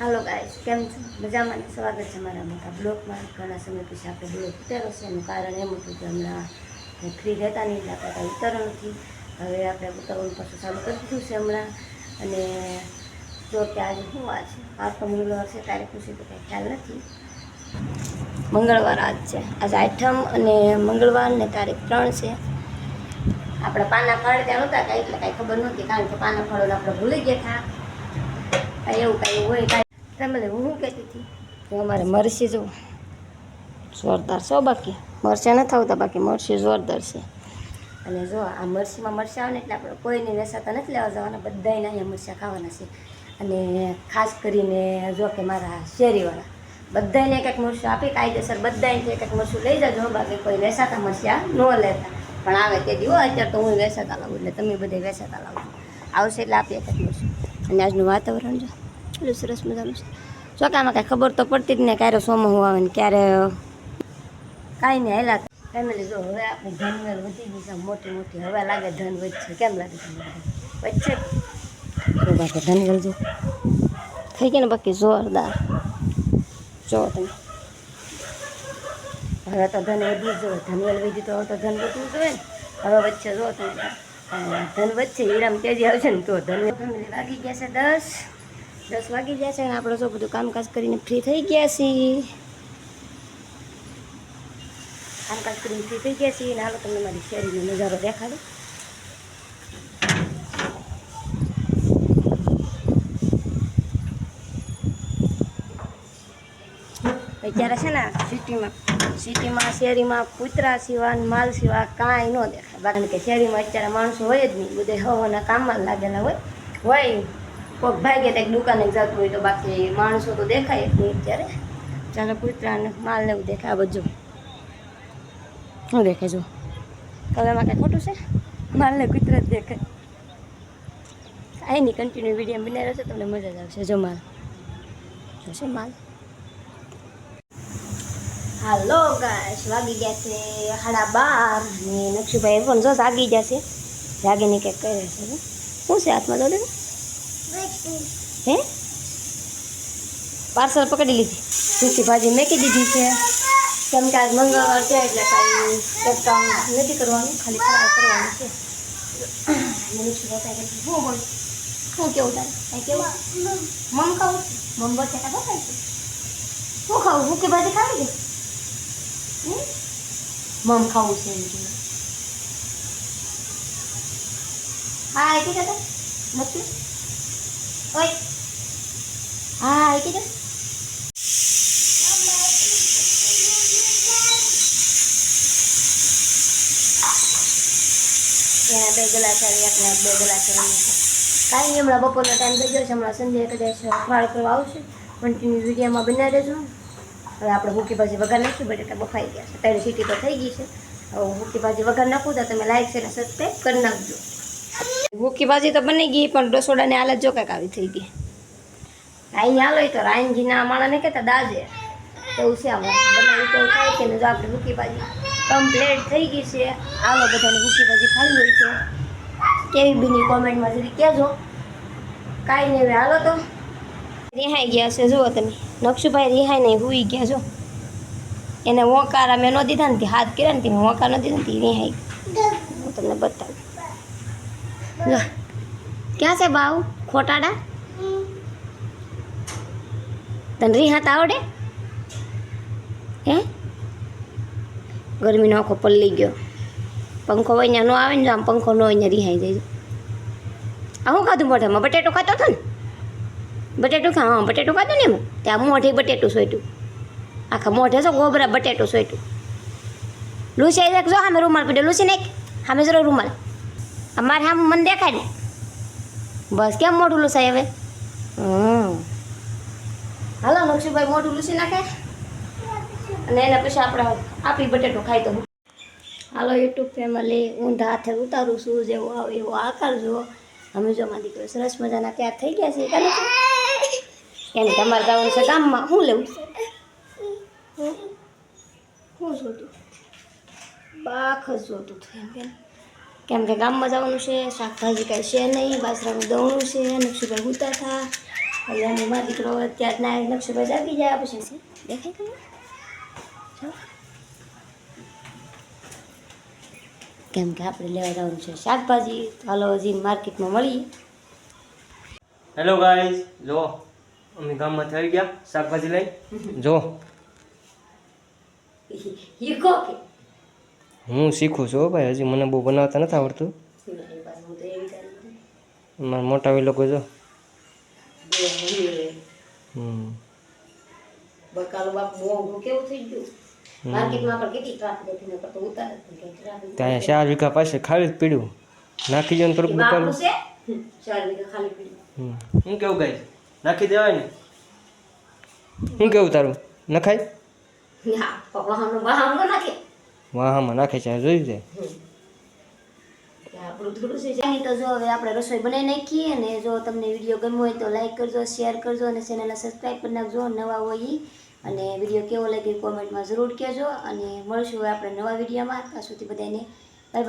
હાલો guys કેમ છો? મજામાં સ્વાગત છે મારા મોટા બ્લોગમાં. ઘણા સમય પછી આપણે બ્લોગ ઉતારો છે. એનું કારણ એમ હતું કે હમણાં ફ્રી રહેતા નહીં એટલે આપણે કાંઈ ઉતારો નથી. હવે આપણે ઉતારવાનું પાછું ચાલુ કરી દીધું છે હમણાં. અને જો કે આજે શું વાર છે તો મંગળવાર છે, તારીખ છે, તો કંઈ ખ્યાલ નથી. મંગળવાર આજ છે. આજે આઠમ અને મંગળવાર ને તારીખ ત્રણ છે. આપણે પાના ફળ ત્યાં નહોતા કાંઈ, એટલે કાંઈ ખબર નહોતી, કારણ કે પાના ફળોને આપણે ભૂલી ગયા હતા. કાંઈ એવું કાંઈ હોય કાંઈ. તમે હું કહેતી હતી? કે અમારે મરસી જો જોરદાર છો બાકી. મરચાં નથી આવતા બાકી, મરસી જોરદાર છે. અને જો આ મરસીમાં મરચાં આવે ને એટલે આપણે કોઈને વેસાતા નથી લેવા જવાના બધાને અહીંયા મરચાં ખાવાના છે. અને ખાસ કરીને જો કે મારા શેરીવાળા બધાને એક એક મરચું આપી, કાયદેસર બધાને એક એક મરસું લઈ જજો બાકી, કોઈ વેસાતા મરચાં ન લેતા. પણ આવે તે દીવો અત્યારે તો હું વેસાતા લાવું, એટલે તમે બધે વેસાતા લાવો. આવશે એટલે આપી એક એક મરચું. અને આજનું વાતાવરણ જો. એટલું સરસ મજાનું છે. આમાં કાંઈ ખબર તો પડતી જ ને ક્યારે સોમો આવે ને ક્યારે કાંઈ નહીં હેલા ફેમિલી જો હવે આપણે ધનવેલ વધી ગઈ છે, મોટી મોટી. હવે લાગે ધન વધશે. કેમ લાગે વધશે? જો બાકી ધનવેલ જો. થઈ ગયા ને બાકી? જોરદાર. જો તમે. હવે તો ધન વધી જો ધનવેલ વધી તો હવે તો ધન વધવું જોઈએ ને. હવે વચ્ચે જો તમે. ધન છે હીરામ તેજી આવશે ને તો ધનવત વાગી ગયા છે દસ. દસ વાગી ગયા છે અને આપણે જો બધું કામકાજ કરીને ફ્રી થઈ ગયા છીએ. કામકાજ કરીને ફ્રી થઈ ગયા છીએ. હાલો તમને મારી શેરીનો નજારો દેખાડો. અત્યારે છે ને સિટીમાં સિટીમાં શેરીમાં કૂતરા સિવાય માલ સિવાય કાંઈ ન દેખાય. કારણ કે શેરીમાં અત્યારે માણસો હોય જ નહીં. બધે હવાના કામમાં લાગેલા હોય. હોય કોઈક ભાગે ત્યાં દુકાને જતું હોય તો બાકી માણસો તો દેખાય જ નહીં અત્યારે. ચાલો કૂતરાને માલ લેવું દેખાય. બધો શું દેખાય જો? કલરમાં કાંઈ ખોટું છે? માલને કૂતરા જ દેખાય. કાંઈ નહીં કન્ટિન્યુ વીડિયો બનાવ્યો છે. તમને મજા જ આવશે. જો માલ. જોશે માલ. હાલો ગાઈસ વાગી ગયા છે સાડા બાર ને નક્ષુભાઈ પણ જો જાગી ગયા છે. જાગીને કંઈક કરે છે, શું? છે હાથમાં દોડે હે? પાર્સલ પકડી લીધી. સુખી ભાજી મેકી દીધી છે. કેમ કે આજ મંગળવાર છે એટલે કાંઈ ડિસ્કાઉન્ટ નથી કરવાનું, ખાલી ફરાળ કરવાનું છે. નક્ષુભાઈ શું બોલ શું કેવું તારે? કાંઈ કેવું? મમ ખાવું મમ બતાવી છે? શું ખાવું? સૂકી ભાજી ખાવી હમ? મમ ખાવું છે એમ હા એટલે કીધું નથી ઓય હા એટલે ત્યાં બે ગ્લાસ આવી આપણે બે ગ્લાસ આવી કાંઈ નહીં હમણાં બપોરનો ટાઈમ થઈ ગયો છે હમણાં સંજય કદાચ ફાળ કરવા આવશે કન્ટિન્યુ વિડીયોમાં બનાવી દેજો હવે આપણે હુકી ભાજી વગર નાખી બટેટા બફાઈ ગયા છે. ત્રણ સીટી તો થઈ ગઈ છે. હવે હુકી ભાજી વગર નાખું તો તમે લાઈક છે ને સબસ્ક્રાઈબ કરી નાખજો. હુકી ભાજી તો બની ગઈ પણ રસોડાની હાલત જો કાંઈક આવી થઈ ગઈ. રાઈ હાલો તો રાઈનજીના માણાને કહેતા દાજે. એવું છે આમાં. બનાવી તો થાય કે ને જો આપણે હુકી ભાજી કમ્પ્લેટ થઈ ગઈ છે. આવો બધાને હુકી ભાજી ખાવી હોય છે. કેવી બીની કોમેન્ટમાં જરી કહેજો. કાંઈ નહીં હવે હાલો તો. રિહાઈ ગયા છે, જુઓ તમે. નક્ષુભાઈ રિહાઈ નહીં હુઈ ગયા જો એને વોકારા અમે ન દીધા ને હાથ કર્યા ને તે વોકાર ન દીધા ને રિહાઈ હું તમને બતાવું. ક્યાં છે બાવ? ખોટાડા? તને રિહાત આવડે? હે? ગરમીનો આખો પલ્લી ગયો. પંખો હોય ત્યાં ન આવે ને આમ પંખો ન હોય ત્યાં રિહાઈ જાય. આ હું ખાધું મોઢામાં? બટેટો ખાતો હતો ને? બટેટું ખા, હા, બટેટું ખાધું ને એમાં ત્યાં મોઢે બટેટું સોટ્યું આખા મોઢે છો ગોબરા બટેટું સોટ્યું લૂસી રાખજો સામે રૂમાલ પીડ્યો? લૂસી નાખ. સામે જરો રૂમાલ. અમારે સામે મને દેખાય ને. બસ કેમ મોઢું લૂસાય હવે? હમ. હાલો નક્ષુભાઈ મોઢું લૂસી નાખે. અને એના પછી આપણે આપી બટેટું ખાઈ તો હાલો, યુટ્યુબ ફેમિલી ઊંધા હાથે ઉતારું છું, જેવો આવે એવો આકાર જુઓ. અમે જો મારી દીકરો સરસ મજાના તૈયાર થઈ ગયા છે એને તમારે જવાનું છે ગામમાં. શું લેવું? શું જોતું? બાખ જ જોતું હતું એમ કેમ કે ગામમાં જવાનું છે શાકભાજી કાંઈ છે નહીં બાજરાનું દવણું છે નક્ષુભાઈ ઉતા એટલે અહીંયા મારો દીકરો અત્યારના નકશો જાગી જાય પછી છે દેખાય તમને કેમ કે આપણે લેવા જવાનું છે શાકભાજી. હાલો હજી માર્કેટમાં મળીએ. હેલો ગાઈઝ જો અમે ગામમાંથી આવી ગયા શાકભાજી લઈ. જો. હું શીખું છું હો ભાઈ હજી મને બહુ બનાવતા નથી આવડતું. મારી મોટા ભાઈ લોકો જો. ગયું? ત્યાં ચાર વીઘા પાસે ખાલી જ પીડ્યું. નાખી જાય થોડુંક બકાલું. હું કેવું ગાઈઝ નાખી દેવાય ને? શું કેવું તારું? નખાય? બહામણો નાખે. છે જોઈ આપણું થોડું છે તો જો હવે આપણે રસોઈ બનાવી નાખીએ અને જો તમને વીડિયો ગમ્યો હોય તો લાઈક કરજો શેર કરજો અને ચેનલને સબસ્ક્રાઈબ કરી નાખજો નવા હોય ઈ. અને વીડિયો કેવો લાગ્યો કોમેન્ટમાં જરૂર કહેજો. અને મળશું હવે આપણે નવા વિડીયોમાં. ત્યાં સુધી બધાને બાય બાય